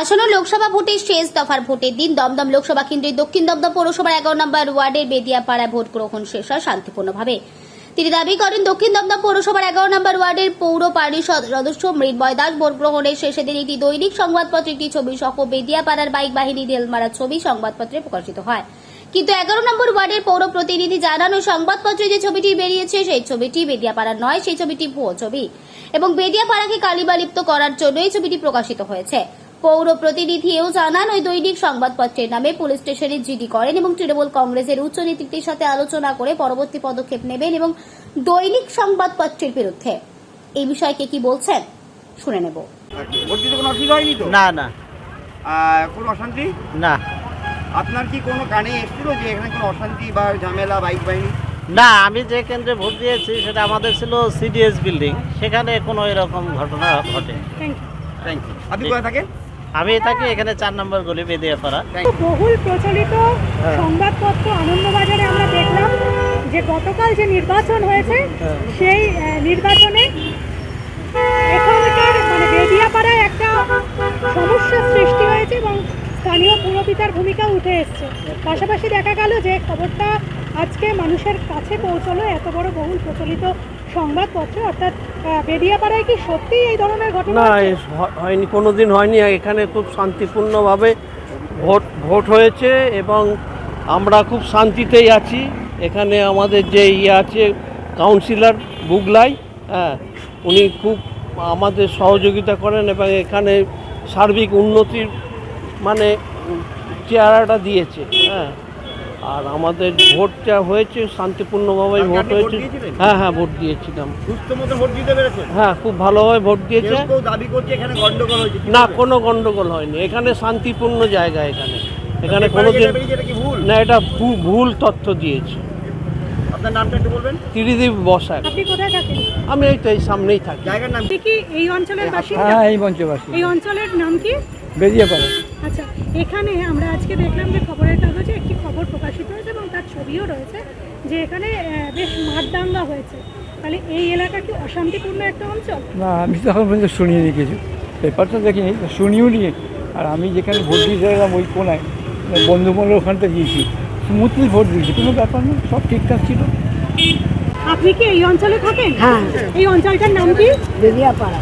আসন্ন লোকসভা ভোটের শেষ দফার ভোটের দিন দমদম লোকসভা কেন্দ্রের দক্ষিণ দমদম পৌরসভার এগারো নম্বর ওয়ার্ডের বেদিয়াপাড়ায় ভোট গ্রহণ শেষ হয় শান্তিপূর্ণভাবে। তিনি দাবি করেন, দক্ষিণ দমদম পৌরসভার এগারো নম্বর ওয়ার্ডের পৌর পরিষদ সদস্য মৃন্ময় দাস ভোট গ্রহণের শেষে দিন একটি দৈনিক সংবাদপত্রে একটি ছবি সহ বেদিয়াপাড়ার বাইক বাহিনী রেলমারার ছবি সংবাদপত্রে প্রকাশিত হয়। কিন্তু এগারো নম্বর ওয়ার্ডের পৌর প্রতিনিধি জানানো সংবাদপত্রে যে ছবিটি বেরিয়েছে, সেই ছবিটি বেদিয়াপাড়ার নয়, সেই ছবিটি ভুয়ো ছবি। এবং বেদিয়াপাড়াকে কালিবালিপ্ত করার জন্য এই ছবিটি প্রকাশিত হয়েছে। পৌর প্রতিনিধিও জানান ওই দৈনিক সংবাদপত্রের নামে পুলিশ স্টেশনে জিডি করেন এবং তৃণমূল কংগ্রেসের উচ্চ নেতৃত্বের সাথে আলোচনা করে পরবর্তী পদক্ষেপ নেবেন এবং দৈনিক সংবাদপত্রের বিরুদ্ধে। এই বিষয়কে কি বলছেন শুনে নেব। কোনো অসুবিধা হয়নি তো? না না। কোনো অশান্তি? না। আপনার কি কোনো কানে এসেছিল যে এখানে কোনো অশান্তি বা ঝামেলা বাইক বাহিনী? না আমি যে কেন্দ্রে ভোট দিয়েছি সেটা আমাদের ছিল সিডিএস বিল্ডিং। সেখানে কোনো এরকম ঘটনা ঘটে থ্যাংক ইউ আপনি কোথায় থাকেন? আমি থাকি এখানে চার নম্বর গলি বেদিয়াপাড়া বহুল প্রচলিত হ্যাঁ। সংবাদপত্র আনন্দবাজারে আমরা দেখলাম যে গতকাল যে নির্বাচন হয়েছে হ্যাঁ। সেই নির্বাচনে এখানকার মানে বেদিয়াপাড়ায় একটা সমস্যার সৃষ্টি হয়েছে এবং স্থানীয় পুরপিতার ভূমিকা উঠে এসছে পাশাপাশি দেখা গেল যে খবরটা আজকে মানুষের কাছে পৌঁছলো এত বড় বহুল প্রচলিত সংবাদপত্র অর্থাৎ বেদিয়াপাড়ায় কি সত্যি এই ধরনের ঘটনা না হয়নি কোনো দিন হয়নি। এখানে খুব শান্তিপূর্ণভাবে ভোট ভোট হয়েছে এবং আমরা খুব শান্তিতেই আছি। এখানে আমাদের যে ইয়ে আছে কাউন্সিলর বুগলাই হ্যাঁ উনি খুব আমাদের সহযোগিতা করেন এবং এখানে সার্বিক উন্নতির মানে চেহারাটা দিয়েছে হ্যাঁ। আর আমাদের ভোটটা হয়েছে শান্তিপূর্ণভাবে ভোট হয়েছে। হ্যাঁ হ্যাঁ ভোট দিয়েছিলাম। ভোট দিতে পেরেছেন? হ্যাঁ খুব ভালোভাবে ভোট দিয়েছে। কেউ কেউ দাবি করছে এখানে গন্ডগোল হয়েছে না কোনো গন্ডগোল হয়নি। এখানে শান্তিপূর্ণ জায়গা এখানে। এখানে কোনো না এটা ভুল তথ্য দিয়েছে। আপনার নামটা একটু বলবেন? ত্রিদীপ বসাক। আপনি কোথায় থাকেন? আমি এই তো এই সামনেই থাকি। জায়গার নাম কি এই অঞ্চলের বাসিন্দা? হ্যাঁ এই এই অঞ্চলের নাম কি? বেরিয়ে পড়ে আচ্ছা এখানে আমরা আজকে দেখলাম যে খবরের কাগজে একটি খবর প্রকাশিত হয়েছে এবং তার ছবিও রয়েছে যে এখানে বেশ মারদাঙ্গা হয়েছে। তাহলে এই এলাকা কি অশান্তিপূর্ণ একটা অঞ্চল? না আমি তো এখন পর্যন্ত শুনিনি কিছু। পেপারটা দেখিনি তো শুনিও নিয়ে আর আমি যেখানে ভোট দিতে গেলাম ওই কোনায় বন্ধু বান্ধব ওখানটা দিয়েছি স্মুথলি ভোট দিয়েছি কোনো ব্যাপার না সব ঠিকঠাক ছিল। আপনি কি এই অঞ্চলে থাকেন? হ্যাঁ। এই অঞ্চলটার নাম কি? বেরিয়াপাড়া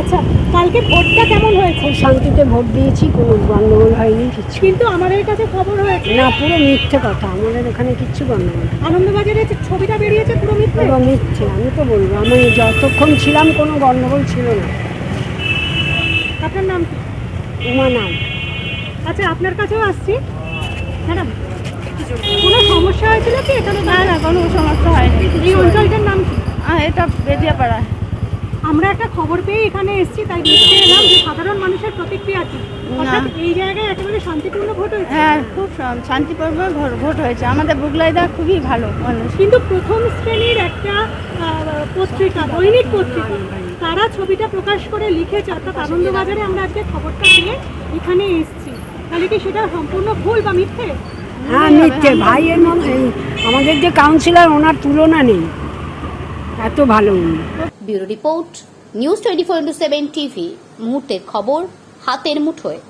আচ্ছা কালকে ভোটটা কেমন হয়েছে? শান্তিতে ভোট দিয়েছি কোনো গণ্ডগোল হয়নি কিচ্ছু কিন্তু আমাদের কাছে খবর হয়েছে। না পুরো মিথ্যে কথা আমাদের এখানে কিচ্ছু গণ্ডগোল আনন্দবাজারে যে ছবিটা বেরিয়েছে পুরো মিথ্যে? পুরো মিথ্যে আমি তো বলব আমি যতক্ষণ ছিলাম কোনো গণ্ডগোল ছিল না। আপনার নাম কি? উমা নাম। আচ্ছা আপনার কাছেও আসছি। ম্যাডাম কোনো সমস্যা হয়েছিল কি এখানে? না না কোনো সমস্যা হয়নি এই অঞ্চলটার নাম কি? এটা বেদিয়াপাড়া আমরা একটা খবর পেয়ে এখানে এসেছি তাই দেখতে এলাম যে সাধারণ মানুষের প্রতিক্রিয়া কি? অর্থাৎ এই জায়গায় একেবারে শান্তিপূর্ণ ভোট হয়েছে। হ্যাঁ খুব শান্তিপূর্ণ ভোট হয়েছে। আমাদের বুগলাইদা খুবই ভালো মানুষ। কিন্তু প্রথম শ্রেণির একটা পত্রিকা দৈনিক পত্রিকা তারা ছবিটা প্রকাশ করে লিখেছে অর্থাৎ আনন্দবাজারে আমরা আজকে খবরটা পেয়ে এখানে এসেছি। তাহলে কি সেটা সম্পূর্ণ ভুল বা মিথ্যে? হ্যাঁ মিথ্যে। ভাইয়ের আমাদের যে কাউন্সিলর ওনার তুলনা নেই। এত ভালো উনি। Bureau report, news twenty four into seven TV, মুহূর্তের খবর হাতের মুঠোয়।